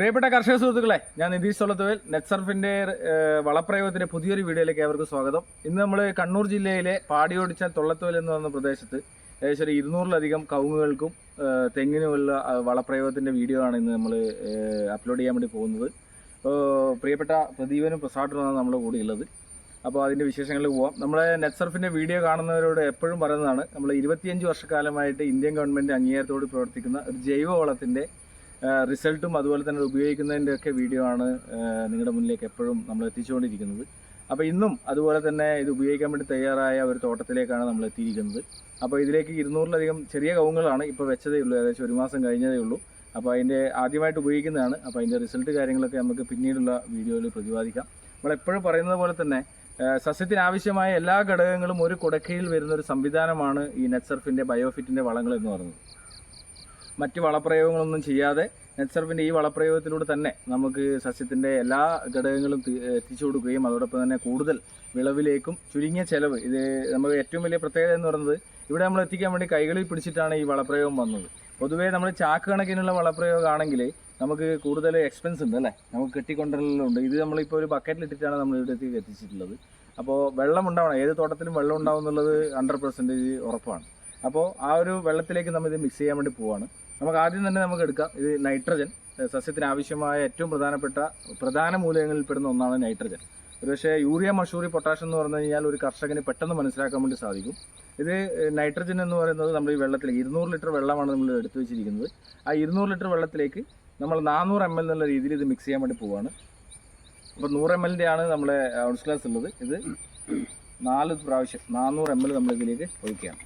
പ്രിയപ്പെട്ട കർഷക സുഹൃത്തുക്കളെ ഞാൻ നിതീഷ് സൊളത്തുവേൽ നെറ്റ്സർഫിന്റെ വളപ്രയോഗത്തിന്റെ പുതിയൊരു വീഡിയോയിലേക്ക് ഏവർക്കും സ്വാഗതം. ഇന്ന് നമ്മൾ കണ്ണൂർ ജില്ലയിലെ പാടിയോടിച്ച തൊള്ളത്തുവേൽ എന്ന് പറഞ്ഞ പ്രദേശത്ത് ഏകദേശം ഒരു ഇരുന്നൂറിലധികം കവുങ്ങുകൾക്കും തെങ്ങിനുമുള്ള വളപ്രയോഗത്തിന്റെ വീഡിയോ ആണ് ഇന്ന് നമ്മൾ അപ്ലോഡ് ചെയ്യാൻ വേണ്ടി പോകുന്നത്. പ്രിയപ്പെട്ട പ്രദീപനും പ്രസാദനുമാണ് നമ്മുടെ കൂടെ ഉള്ളത്. അപ്പോൾ അതിന്റെ വിശേഷങ്ങളിൽ പോവാം. നമ്മളെ നെറ്റ്സർഫിന്റെ വീഡിയോ കാണുന്നവരോട് എപ്പോഴും പറയുന്നതാണ് നമ്മൾ ഇരുപത്തിയഞ്ച് വർഷക്കാലമായിട്ട് ഇന്ത്യൻ ഗവൺമെന്റ് അംഗീകാരത്തോട് പ്രവർത്തിക്കുന്ന ഒരു ജൈവവളത്തിന്റെ റിസൾട്ടും അതുപോലെ തന്നെ ഉപയോഗിക്കുന്നതിന്റെ ഒക്കെ വീഡിയോ ആണ് നിങ്ങളുടെ മുന്നിലേക്ക് എപ്പോഴും നമ്മൾ എത്തിച്ചുകൊണ്ടിരിക്കുന്നത്. അപ്പോൾ ഇന്നും അതുപോലെ തന്നെ ഇത് ഉപയോഗിക്കാൻ വേണ്ടി തയ്യാറായ ഒരു തോട്ടത്തിലേക്കാണ് നമ്മൾ എത്തിയിരിക്കുന്നത്. അപ്പോൾ ഇതിലേക്ക് ഇരുന്നൂറിലധികം ചെറിയ കവുങ്ങളാണ് ഇപ്പോൾ വെച്ചതേ ഉള്ളൂ. ഏകദേശം ഒരു മാസം കഴിഞ്ഞതേ ഉള്ളൂ. അപ്പോൾ അതിന്റെ ആദ്യമായിട്ട് ഉപയോഗിക്കുന്നതാണ്. അപ്പോൾ അതിന്റെ റിസൾട്ട് കാര്യങ്ങളൊക്കെ നമുക്ക് പിന്നീടുള്ള വീഡിയോയിൽ പ്രതിപാദിക്കാം. നമ്മളെപ്പോഴും പറയുന്നത് പോലെ തന്നെ സസ്യത്തിന് ആവശ്യമായ എല്ലാ ഘടകങ്ങളും ഒരു കുടക്കയിൽ വരുന്ന ഒരു സംവിധാനമാണ് ഈ നെറ്റ്സർഫിന്റെ ബയോഫിറ്റിന്റെ വളങ്ങൾ എന്ന് പറയുന്നത്. മറ്റ് വളപ്രയോഗങ്ങളൊന്നും ചെയ്യാതെ നെറ്റ്സർഫിന്റെ ഈ വളപ്രയോഗത്തിലൂടെ തന്നെ നമുക്ക് സസ്യത്തിന്റെ എല്ലാ ഘടകങ്ങളും എത്തിച്ചു കൊടുക്കുകയും അതോടൊപ്പം തന്നെ കൂടുതൽ വിളവിലേക്കും ചുരുങ്ങിയ ചെലവ്. ഇത് നമുക്ക് ഏറ്റവും വലിയ പ്രത്യേകത എന്ന് പറയുന്നത് ഇവിടെ നമ്മൾ എത്തിക്കാൻ വേണ്ടി കൈകളിൽ പിടിച്ചിട്ടാണ് ഈ വളപ്രയോഗം വന്നത്. പൊതുവേ നമ്മൾ ചാക്ക് കണക്കിനുള്ള വളപ്രയോഗമാണെങ്കിൽ നമുക്ക് കൂടുതൽ എക്സ്പെൻസ് ഉണ്ട് അല്ലേ? നമുക്ക് കെട്ടിക്കൊണ്ടുവരലുണ്ട്. ഇത് നമ്മളിപ്പോൾ ഒരു ബക്കറ്റിൽ ഇട്ടിട്ടാണ് നമ്മൾ ഇവിടത്തേക്ക് എത്തിച്ചിട്ടുള്ളത്. അപ്പോൾ വെള്ളം ഉണ്ടാവണം. ഏത് തോട്ടത്തിലും വെള്ളം ഉണ്ടാവും എന്നുള്ളത് ഹൺഡ്രഡ് പെർസെന്റേജ് ഉറപ്പാണ്. അപ്പോൾ ആ ഒരു വെള്ളത്തിലേക്ക് നമ്മൾ ഇത് മിക്സ് ചെയ്യാൻ വേണ്ടി പോവാണ്. നമുക്ക് ആദ്യം തന്നെ നമുക്ക് എടുക്കാം. ഇത് നൈട്രജൻ സസ്യത്തിന് ആവശ്യമായ ഏറ്റവും പ്രധാനപ്പെട്ട പ്രധാന മൂലകങ്ങളിൽ പെടുന്ന ഒന്നാണ് നൈട്രജൻ ഒരുപക്ഷേ യൂറിയ മഷൂറി പൊട്ടാഷ്യം എന്ന് പറഞ്ഞു കഴിഞ്ഞാൽ ഒരു കർഷകന് പെട്ടെന്ന് മനസ്സിലാക്കാൻ വേണ്ടി സാധിക്കും. ഇത് നൈട്രജൻ എന്ന് പറയുന്നത് നമ്മൾ ഈ വെള്ളത്തിൽ ഇരുന്നൂറ് ലിറ്റർ വെള്ളമാണ് നമ്മൾ എടുത്തു വെച്ചിരിക്കുന്നത്. ആ ഇരുന്നൂറ് ലിറ്റർ വെള്ളത്തിലേക്ക് നമ്മൾ നാനൂറ് എം എൽ എന്നുള്ള രീതിയിൽ ഇത് മിക്സ് ചെയ്യാൻ വേണ്ടി പോവുകയാണ് അപ്പോൾ നൂറ് എം എല്ലിന്റെ ആണ് നമ്മളെ ഔൺസ് ഗ്ലാസ് ഉള്ളത്. ഇത് നാല് പ്രാവശ്യം നാനൂറ് എം എൽ നമ്മൾ ഇതിലേക്ക് ഒഴിക്കുകയാണ്.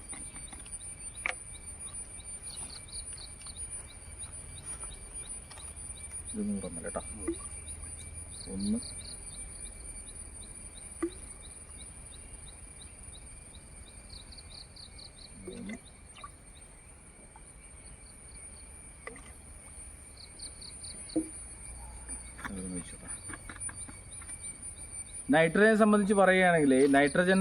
ഇത് എം കേട്ടോ. ഒന്ന്. നൈട്രജനെ സംബന്ധിച്ച് പറയുകയാണെങ്കിൽ നൈട്രജൻ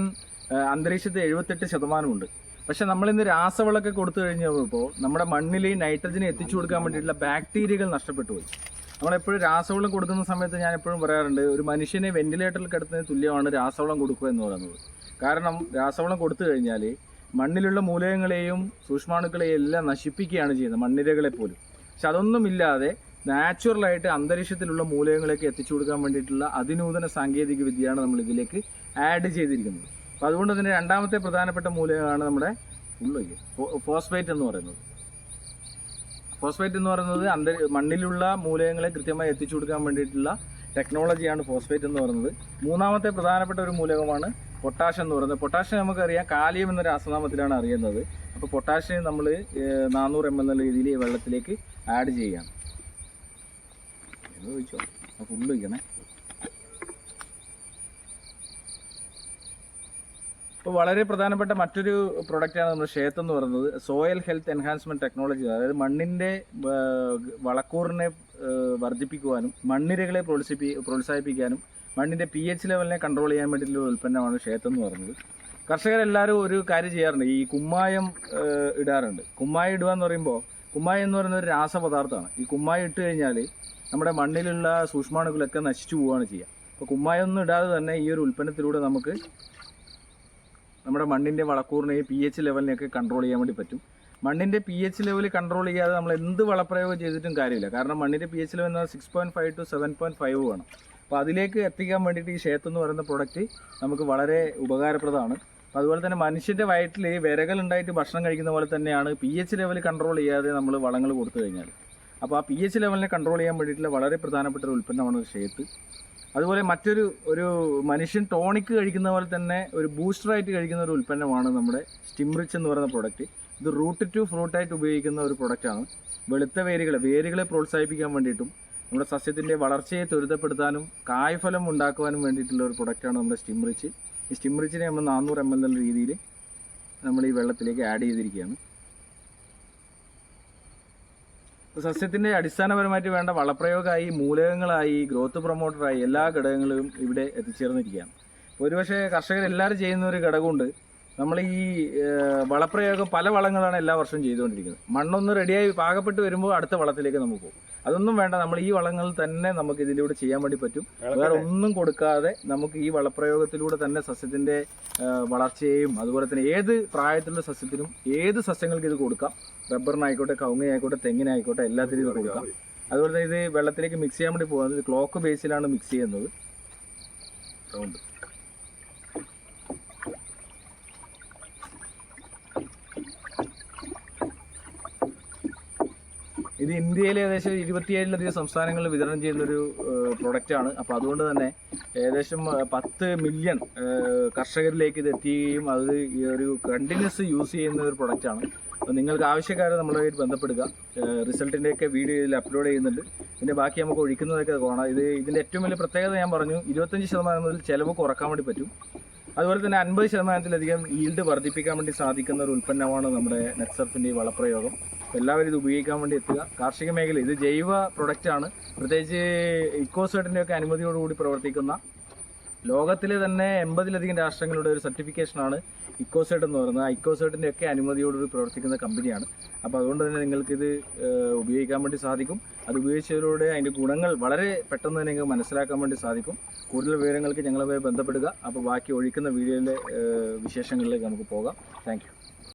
അന്തരീക്ഷത്തിൽ എഴുപത്തെട്ട് ശതമാനമുണ്ട്. പക്ഷെ നമ്മളിന്ന് രാസവളമൊക്കെ കൊടുത്തു കഴിഞ്ഞപ്പോൾ നമ്മുടെ മണ്ണിൽ നൈട്രജനെ എത്തിച്ചു കൊടുക്കാൻ വേണ്ടിയിട്ടുള്ള ബാക്ടീരിയകൾ നഷ്ടപ്പെട്ടു പോയി. നമ്മളെപ്പോഴും രാസവളം കൊടുക്കുന്ന സമയത്ത് ഞാൻ എപ്പോഴും പറയാറുണ്ട് ഒരു മനുഷ്യനെ വെന്റിലേറ്ററിൽ കിടത്തുന്നതിന് തുല്യമാണ് രാസവളം കൊടുക്കുക എന്ന് പറയുന്നത്. കാരണം രാസവളം കൊടുത്തു കഴിഞ്ഞാൽ മണ്ണിലുള്ള മൂലകങ്ങളെയും സൂക്ഷ്മാണുക്കളെയും എല്ലാം നശിപ്പിക്കുകയാണ് ചെയ്യുന്നത് മണ്ണിരകളെ പോലും പക്ഷെ അതൊന്നുമില്ലാതെ നാച്ചുറലായിട്ട് അന്തരീക്ഷത്തിലുള്ള മൂലകങ്ങളൊക്കെ എത്തിച്ചു കൊടുക്കാൻ വേണ്ടിയിട്ടുള്ള അതിനൂതന സാങ്കേതിക വിദ്യയാണ് നമ്മൾ ഇതിലേക്ക് ആഡ് ചെയ്തിരിക്കുന്നത്. അപ്പോൾ അതുകൊണ്ട് തന്നെ രണ്ടാമത്തെ പ്രധാനപ്പെട്ട മൂലകമാണ് നമ്മുടെ ഫോസ്ഫേറ്റ് എന്ന് പറയുന്നത്. ഫോസ്ഫേറ്റ് എന്ന് പറയുന്നത് അന്തരി മണ്ണിലുള്ള മൂലകങ്ങളെ കൃത്യമായി എത്തിച്ചു കൊടുക്കാൻ വേണ്ടിയിട്ടുള്ള ടെക്നോളജിയാണ് ഫോസ്ഫേറ്റ് എന്ന് പറയുന്നത്. മൂന്നാമത്തെ പ്രധാനപ്പെട്ട ഒരു മൂലകമാണ് പൊട്ടാഷ്യം എന്ന് പറയുന്നത്. പൊട്ടാഷ്യം നമുക്കറിയാം. കാലിയം എന്ന രാസനാമത്തിലാണ് അറിയുന്നത്. അപ്പോൾ പൊട്ടാഷ്യം നമ്മൾ നാനൂറ് എം എന്നുള്ള രീതിയിൽ വെള്ളത്തിലേക്ക് ആഡ് ചെയ്യാം. ഒഴിച്ചോ ഫുള്ള് ഒഴിക്കണേ. ഇപ്പോൾ വളരെ പ്രധാനപ്പെട്ട മറ്റൊരു പ്രൊഡക്റ്റാണ് നമ്മുടെ ഷേത്ത് എന്ന് പറയുന്നത് സോയിൽ ഹെൽത്ത് എൻഹാൻസ്മെന്റ് ടെക്നോളജി അതായത് മണ്ണിന്റെ വളക്കൂറിനെ വർദ്ധിപ്പിക്കുവാനും മണ്ണിരകളെ പ്രോത്സാഹിപ്പി പ്രോത്സാഹിപ്പിക്കാനും മണ്ണിന്റെ പി എച്ച് ലെവലിനെ കൺട്രോൾ ചെയ്യാൻ വേണ്ടിയിട്ടുള്ള ഉൽപ്പന്നമാണ് ഷേത്ത് എന്ന് പറയുന്നത്. കർഷകരെല്ലാവരും ഒരു കാര്യം ചെയ്യാറുണ്ട്. ഈ കുമ്മായം ഇടാറുണ്ട്. കുമ്മായം ഇടുക എന്ന് പറയുമ്പോൾ കുമ്മായം എന്ന് പറയുന്ന ഒരു രാസപദാർത്ഥമാണ്. ഈ കുമ്മായം ഇട്ട് കഴിഞ്ഞാൽ നമ്മുടെ മണ്ണിലുള്ള സൂക്ഷ്മാണുക്കളൊക്കെ നശിച്ചു പോവുകയാണ് ചെയ്യുക. അപ്പോൾ കുമ്മായം ഒന്നും ഇടാതെ തന്നെ ഈ ഒരു ഉൽപ്പന്നത്തിലൂടെ നമുക്ക് നമ്മുടെ മണ്ണിന്റെ വളക്കൂറിനെ പി എച്ച് ലെവലിനെയൊക്കെ കൺട്രോൾ ചെയ്യാൻ വേണ്ടി പറ്റും. മണ്ണിന്റെ പി എച്ച് ലെവൽ കൺട്രോൾ ചെയ്യാതെ നമ്മൾ എന്ത് വളപ്രയോഗം ചെയ്തിട്ടും കാര്യമില്ല. കാരണം മണ്ണിന്റെ പി എച്ച് ലെവൽ എന്ന് six point five to seven point five വേണം അപ്പോൾ അതിലേക്ക് എത്തിക്കാൻ വേണ്ടിയിട്ട് ഈ ഷേത്ത് എന്ന് പറയുന്ന പ്രൊഡക്റ്റ് നമുക്ക് വളരെ ഉപകാരപ്രദമാണ്. അതുപോലെ തന്നെ മനുഷ്യന്റെ വയറ്റിൽ വിരകൾ ഉണ്ടായിട്ട് ഭക്ഷണം കഴിക്കുന്ന പോലെ തന്നെയാണ് പി എച്ച് ലെവൽ കൺട്രോൾ ചെയ്യാതെ നമ്മൾ വളങ്ങൾ കൊടുത്തു കഴിഞ്ഞാൽ. അപ്പോൾ ആ പി എച്ച് ലെവലിനെ കൺട്രോൾ ചെയ്യാൻ വേണ്ടിയിട്ടുള്ള വളരെ പ്രധാനപ്പെട്ട ഒരു ഉൽപ്പന്നമാണ് ഷേത്ത് അതുപോലെ മറ്റൊരു ഒരു മനുഷ്യൻ ടോണിക്ക് കഴിക്കുന്ന പോലെ തന്നെ ഒരു ബൂസ്റ്ററായിട്ട് കഴിക്കുന്ന ഒരു ഉൽപ്പന്നമാണ് നമ്മുടെ സ്റ്റിംറിച്ച് എന്ന് പറയുന്ന പ്രൊഡക്റ്റ് ഇത് റൂട്ട് ടു ഫ്രൂട്ടായിട്ട് ഉപയോഗിക്കുന്ന ഒരു പ്രൊഡക്റ്റാണ് വെളുത്ത വേരുകളെ വേരുകളെ പ്രോത്സാഹിപ്പിക്കാൻ വേണ്ടിയിട്ടും നമ്മുടെ സസ്യത്തിന്റെ വളർച്ചയെ ത്വരിതപ്പെടുത്താനും കായ്ഫലം ഉണ്ടാക്കുവാനും വേണ്ടിയിട്ടുള്ള ഒരു പ്രൊഡക്റ്റാണ് നമ്മുടെ സ്റ്റിംറിച്ച് ഈ സ്റ്റിംറിച്ചിനെ നമ്മൾ നാനൂറ് എം എൽ രീതിയിൽ നമ്മൾ ഈ വെള്ളത്തിലേക്ക് ആഡ് ചെയ്തിരിക്കുകയാണ്. ഇപ്പോൾ സസ്യത്തിന്റെ അടിസ്ഥാനപരമായിട്ട് വേണ്ട വളപ്രയോഗമായി മൂലകങ്ങളായി ഗ്രോത്ത് പ്രൊമോട്ടറായി എല്ലാ ഘടകങ്ങളും ഇവിടെ എത്തിച്ചേർന്നിരിക്കുകയാണ്. ഒരുപക്ഷെ കർഷകർ എല്ലാവരും ചെയ്യുന്ന ഒരു ഘടകമുണ്ട്. നമ്മൾ ഈ വളപ്രയോഗം പല വളങ്ങളാണ് എല്ലാ വർഷവും ചെയ്തുകൊണ്ടിരിക്കുന്നത്. മണ്ണൊന്ന് റെഡിയായി പാകപ്പെട്ട് വരുമ്പോൾ അടുത്ത വളത്തിലേക്ക് നമുക്ക് പോകും. അതൊന്നും വേണ്ട നമ്മൾ ഈ വളങ്ങൾ തന്നെ നമുക്ക് ഇതിലൂടെ ചെയ്യാൻ വേണ്ടി പറ്റും. വേറെ ഒന്നും കൊടുക്കാതെ നമുക്ക് ഈ വളപ്രയോഗത്തിലൂടെ തന്നെ സസ്യത്തിന്റെ വളർച്ചയെയും അതുപോലെ തന്നെ ഏത് പ്രായത്തിലുള്ള സസ്യത്തിനും ഏത് സസ്യങ്ങൾക്ക് ഇത് കൊടുക്കാം. റബ്ബറിനായിക്കോട്ടെ കവുങ്ങയായിക്കോട്ടെ തെങ്ങിനായിക്കോട്ടെ എല്ലാത്തിനും ഇത് കൊടുക്കാം. അതുപോലെ തന്നെ ഇത് വെള്ളത്തിലേക്ക് മിക്സ് ചെയ്യാൻ വേണ്ടി പോകുന്നത് ക്ലോക്ക് ബേസിലാണ് മിക്സ് ചെയ്യുന്നത്. റൗണ്ട് ഇത് ഇന്ത്യയിലെ ഏകദേശം ഇരുപത്തിയേഴിലധികം സംസ്ഥാനങ്ങളിൽ വിതരണം ചെയ്യുന്ന ഒരു പ്രൊഡക്റ്റ് ആണ്. അപ്പോൾ അതുകൊണ്ട് തന്നെ ഏകദേശം പത്ത് മില്യൺ കർഷകരിലേക്ക് ഇത് എത്തുകയും അത് ഒരു കണ്ടിന്യൂസ് യൂസ് ചെയ്യുന്ന ഒരു പ്രൊഡക്റ്റ് ആണ്. അപ്പോൾ നിങ്ങൾക്ക് ആവശ്യക്കാരെ നമ്മളുമായിട്ട് ബന്ധപ്പെടുക. റിസൾട്ടിന്റെയൊക്കെ വീഡിയോ ഇതിൽ അപ്ലോഡ് ചെയ്യുന്നുണ്ട്. ഇതിന്റെ ബാക്കി നമുക്ക് ഒഴിക്കുന്നതൊക്കെ കാണാം. ഇത് ഇതിന്റെ ഏറ്റവും വലിയ പ്രത്യേകത ഞാൻ പറഞ്ഞു ഇരുപത്തഞ്ച് ശതമാനം മുതൽ ചിലവ് കുറയ്ക്കാൻ വേണ്ടി പറ്റും. അതുപോലെ തന്നെ അൻപത് ശതമാനത്തിലധികം ഈൽഡ് വർദ്ധിപ്പിക്കാൻ വേണ്ടി സാധിക്കുന്ന ഒരു ഉൽപ്പന്നമാണ് നമ്മുടെ നെറ്റ്സർഫിന്റെ ഈ വളപ്രയോഗം. എല്ലാവരും ഇത് ഉപയോഗിക്കാൻ വേണ്ടി എത്തുക. കാർഷിക മേഖല ഇത് ജൈവ പ്രൊഡക്റ്റ് ആണ്. പ്രത്യേകിച്ച് ഇക്കോസേട്ടിന്റെ ഒക്കെ അനുമതിയോടുകൂടി പ്രവർത്തിക്കുന്ന ലോകത്തിലെ തന്നെ എൺപതിലധികം രാഷ്ട്രങ്ങളുടെ ഒരു സർട്ടിഫിക്കേഷനാണ് ഇക്കോസേട്ട് എന്ന് പറയുന്നത്. ആ ഇക്കോസേട്ടിന്റെ ഒക്കെ അനുമതിയോടുകൂടി പ്രവർത്തിക്കുന്ന കമ്പനിയാണ് അപ്പോൾ അതുകൊണ്ട് തന്നെ നിങ്ങൾക്കിത് ഉപയോഗിക്കാൻ വേണ്ടി സാധിക്കും. അത് ഉപയോഗിച്ചതിലൂടെ അതിന്റെ ഗുണങ്ങൾ വളരെ പെട്ടെന്ന് തന്നെ നിങ്ങൾക്ക് മനസ്സിലാക്കാൻ വേണ്ടി സാധിക്കും. കൂടുതൽ വിവരങ്ങൾക്ക് ഞങ്ങളുമായി ബന്ധപ്പെടുക. അപ്പോൾ ബാക്കി ഒഴിക്കുന്ന വീഡിയോയിലെ വിശേഷങ്ങളിലേക്ക് നമുക്ക് പോകാം. താങ്ക്